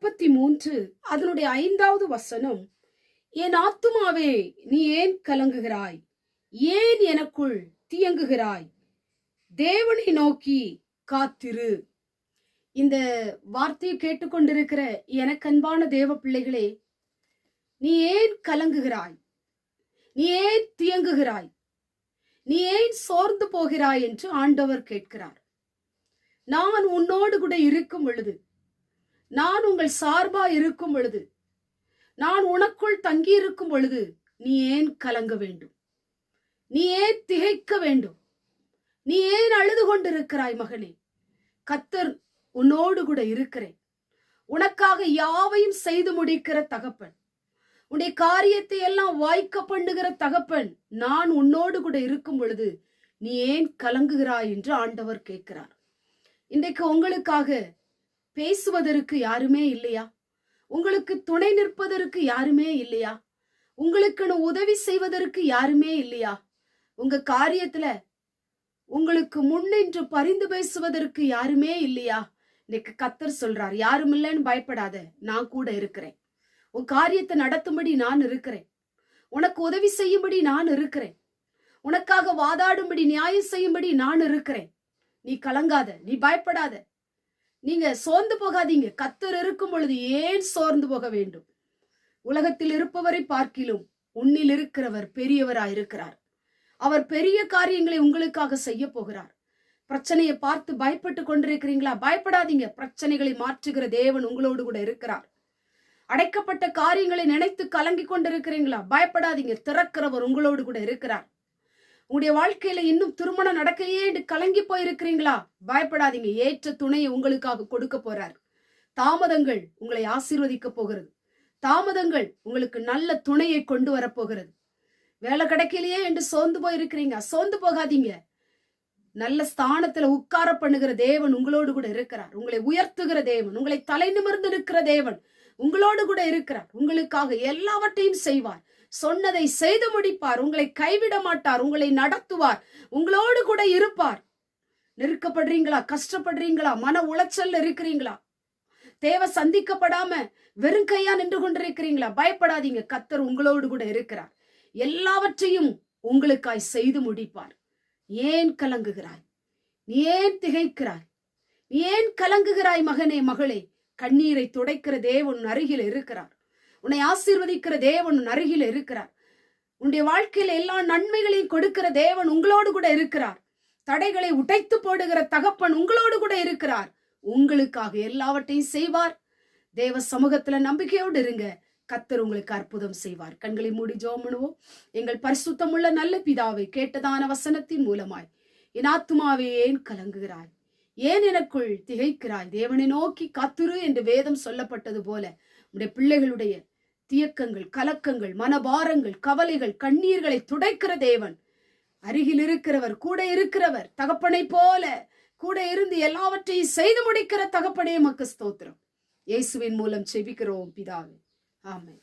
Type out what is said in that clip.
முற்பத்தி மூன்று அதனுடைய ஐந்தாவது வசனம் என் ஆத்துமாவே நீ ஏன் கலங்குகிறாய்? ஏன் எனக்குள் தியங்குகிறாய்? தேவனை நோக்கி காத்திரு. இந்த வார்த்தையை கேட்டுக்கொண்டிருக்கிற எனக்கன்பான தேவ பிள்ளைகளே நீ ஏன் கலங்குகிறாய்? நீ ஏன் தியங்குகிறாய்? நீ ஏன் சோர்ந்து போகிறாய்? என்று ஆண்டவர் கேட்கிறார். நான் உன்னோடு கூட இருக்கும் பொழுது நான் உங்கள் சார்பா இருக்கும் பொழுது நான் உனக்குள் தங்கியிருக்கும் பொழுது நீ ஏன் கலங்க வேண்டும்? நீ ஏன் திகைக்க வேண்டும்? நீ ஏன் அழுது கொண்டிருக்கிறாய் மகனே கத்தர் உன்னோடு கூட இருக்கிறேன். உனக்காக யாவையும் செய்து முடிக்கிற தகப்பன் உன்னுடைய காரியத்தை எல்லாம் வாய்க்க பண்ணுகிற தகப்பன் நான் உன்னோடு கூட இருக்கும் பொழுது நீ ஏன் கலங்குகிறாய் என்று ஆண்டவர் கேட்கிறார். இன்றைக்கு உங்களுக்காக பேசுவதற்கு யாருமே இல்லையா? உங்களுக்கு துணை நிற்பதற்கு யாருமே இல்லையா? உங்களுக்குன்னு உதவி செய்வதற்கு யாருமே இல்லையா? உங்க காரியத்துல உங்களுக்கு முன்னின்று பரிந்து பேசுவதற்கு யாருமே இல்லையா? இன்னைக்கு கத்தர் சொல்றார் யாரும் இல்லைன்னு பயப்படாத நான் கூட இருக்கிறேன். உன் காரியத்தை நடத்தும்படி நான் இருக்கிறேன். உனக்கு உதவி செய்யும்படி நான் இருக்கிறேன். உனக்காக வாதாடும்படி நியாயம் செய்யும்படி நான் இருக்கிறேன். நீ கலங்காத நீ பயப்படாத. நீங்க சோர்ந்து போகாதீங்க. கத்தர் இருக்கும் பொழுது ஏன் சோர்ந்து போக வேண்டும்? உலகத்தில் இருப்பவரை பார்க்கிலும் உன்னில் இருக்கிறவர் பெரியவராய் இருக்கிறார். அவர் பெரிய காரியங்களை உங்களுக்காக செய்ய போகிறார். பிரச்சனையை பார்த்து பயப்பட்டு கொண்டிருக்கிறீங்களா? பயப்படாதீங்க. பிரச்சனைகளை மாற்றுகிற தேவன் உங்களோடு கூட இருக்கிறார். அடைக்கப்பட்ட காரியங்களை நினைத்து கலங்கி கொண்டிருக்கிறீங்களா? பயப்படாதீங்க. திறக்கிறவர் உங்களோடு கூட இருக்கிறார். உங்களுடைய வாழ்க்கையில இன்னும் திருமணம் நடக்கலையே என்று கலங்கி போயிருக்கிறீங்களா? பயப்படாதீங்க. ஏற்ற துணையை உங்களுக்காக கொடுக்க போறார். தாமதங்கள் உங்களை ஆசீர்வதிக்க போகிறது. தாமதங்கள் உங்களுக்கு நல்ல துணையை கொண்டு வரப்போகிறது வேலை கிடைக்கலையே என்று சோர்ந்து போயிருக்கிறீங்க. சோர்ந்து போகாதீங்க. நல்ல ஸ்தானத்துல உட்கார பண்ணுகிற தேவன் உங்களோடு கூட இருக்கிறார். உங்களை உயர்த்துகிற தேவன் உங்களை தலை நிமிர்ந்து இருக்கிற தேவன் உங்களோடு கூட இருக்கிறார். உங்களுக்காக எல்லாவற்றையும் செய்வார். சொன்னதை செய்து முடிப்பார். உங்களை கைவிட மாட்டார். உங்களை நடத்துவார். உங்களோடு கூட இருப்பார். நெருக்கப்படுறீங்களா? கஷ்டப்படுறீங்களா? மன உளைச்சல் இருக்கிறீங்களா? தேவை சந்திக்கப்படாம வெறும் கையா நின்று கொண்டிருக்கிறீங்களா? பயப்படாதீங்க. கத்தர் உங்களோடு கூட இருக்கிறார். எல்லாவற்றையும் உங்களுக்காய் செய்து முடிப்பார். ஏன் கலங்குகிறாய்? நீ ஏன் திகைக்கிறாய்? நீ ஏன் கலங்குகிறாய் மகனே மகளே? கண்ணீரை துடைக்கிற தேவன் அருகில் இருக்கிறார். உன்னை ஆசீர்வதிக்கிற தேவன் அருகில் இருக்கிறார். உன்னுடைய வாழ்க்கையில எல்லா நன்மைகளையும் கொடுக்கிற தேவன் உங்களோடு கூட இருக்கிறார். தடைகளை உடைத்து போடுகிற தகப்பன் உங்களோடு கூட இருக்கிறார். உங்களுக்காக எல்லாவற்றையும் செய்வார். தேவ சமூகத்துல நம்பிக்கையோடு இருங்க. கத்தர் உங்களுக்கு அற்புதம் செய்வார். கண்களை மூடி ஜோம் பண்ணுவோம். எங்கள் பரிசுத்தமுள்ள நல்ல பிதாவை கேட்டதான வசனத்தின் மூலமாய் என் ஏன் கலங்குகிறாய்? ஏன் எனக்குள் திகைக்கிறாய்? தேவனை நோக்கி காத்துரு என்று வேதம் சொல்லப்பட்டது போல உடைய பிள்ளைகளுடைய தியக்கங்கள் கலக்கங்கள் மனபாரங்கள் கவலைகள் கண்ணீர்களை துடைக்கிற தேவன். அருகில் இருக்கிறவர் கூட இருக்கிறவர் தகப்பனை போல கூட இருந்து எல்லாவற்றையும் செய்து முடிக்கிற தகப்பனே மக்கு ஸ்தோத்திரம். இயேசுவின் மூலம் செபிக்கிறோம் பிதாவே. ஆமை